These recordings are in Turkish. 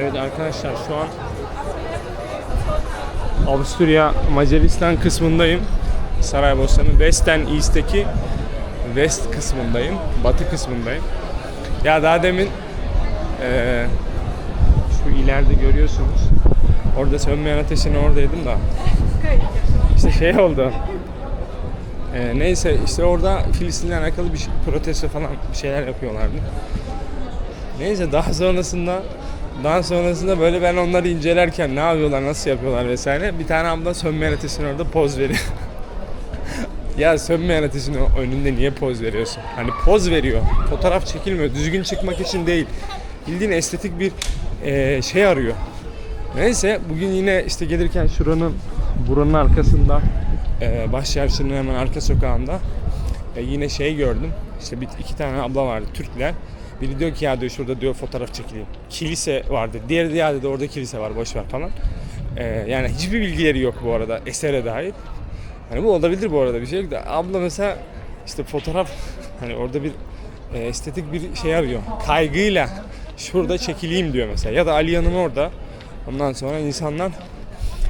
Evet arkadaşlar şu an Avusturya Macaristan kısmındayım. Saraybosna'nın West and East'teki West kısmındayım. Batı kısmındayım. Ya daha demin eee, şu ileride görüyorsunuz. Orada sönmeyen ateşin oradaydım da. İşte şey oldu. Eee, neyse işte orada Filistin'le alakalı bir şey, protesto falan bir şeyler yapıyorlardı. Neyse daha sonrasında daha sonrasında böyle ben onları incelerken ne yapıyorlar, nasıl yapıyorlar vesaire. Bir tane abla sönmeyen ateşin orada poz veriyor. ya sönmeyen ateşin önünde niye poz veriyorsun? Hani poz veriyor. Fotoğraf çekilmiyor. Düzgün çıkmak için değil. Bildiğin estetik bir eee, şey arıyor. Neyse bugün yine işte gelirken şuranın buranın arkasında eee baş çarşının hemen arka sokağında e, yine şey gördüm. İşte bir, iki tane abla vardı Türkler. Biri diyor ki ya diyor şurada diyor fotoğraf çekileyim. Kilise vardı. Diğeri de ya dedi orada kilise var boş ver falan. E, yani hiçbir bilgileri yok bu arada esere dair. Hani bu olabilir bu arada bir şey yok da abla mesela işte fotoğraf hani orada bir e, estetik bir şey arıyor. Kaygıyla şurada çekileyim diyor mesela. Ya da Aliya'nın orada. Ondan sonra insanlar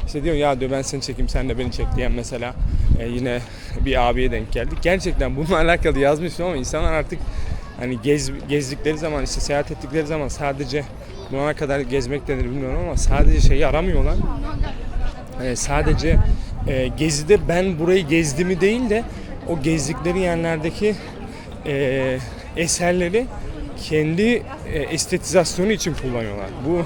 işte diyor ya diyor ben seni çekeyim sen de beni çek diyen mesela e, yine bir abiye denk geldik. Gerçekten bununla alakalı yazmıştım ama insanlar artık hani gez, gezdikleri zaman işte seyahat ettikleri zaman sadece buna kadar gezmek denir bilmiyorum ama sadece şeyi aramıyorlar. Hani sadece e, gezide ben burayı gezdiğimi değil de o gezdikleri yerlerdeki e, eserleri kendi e, estetizasyonu için kullanıyorlar. Bu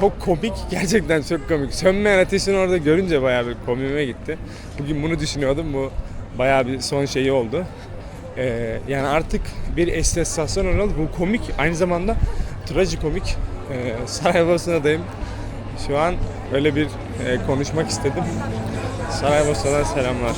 çok komik, gerçekten çok komik. Sönmeyen ateşini orada görünce bayağı bir komiğime gitti. Bugün bunu düşünüyordum, bu bayağı bir son şeyi oldu. Ee, yani artık bir estetizacyon oldu. Bu komik, aynı zamanda trajikomik. Ee, Saraybosna'dayım. Şu an öyle bir e, konuşmak istedim. Saraybosna'dan selamlar.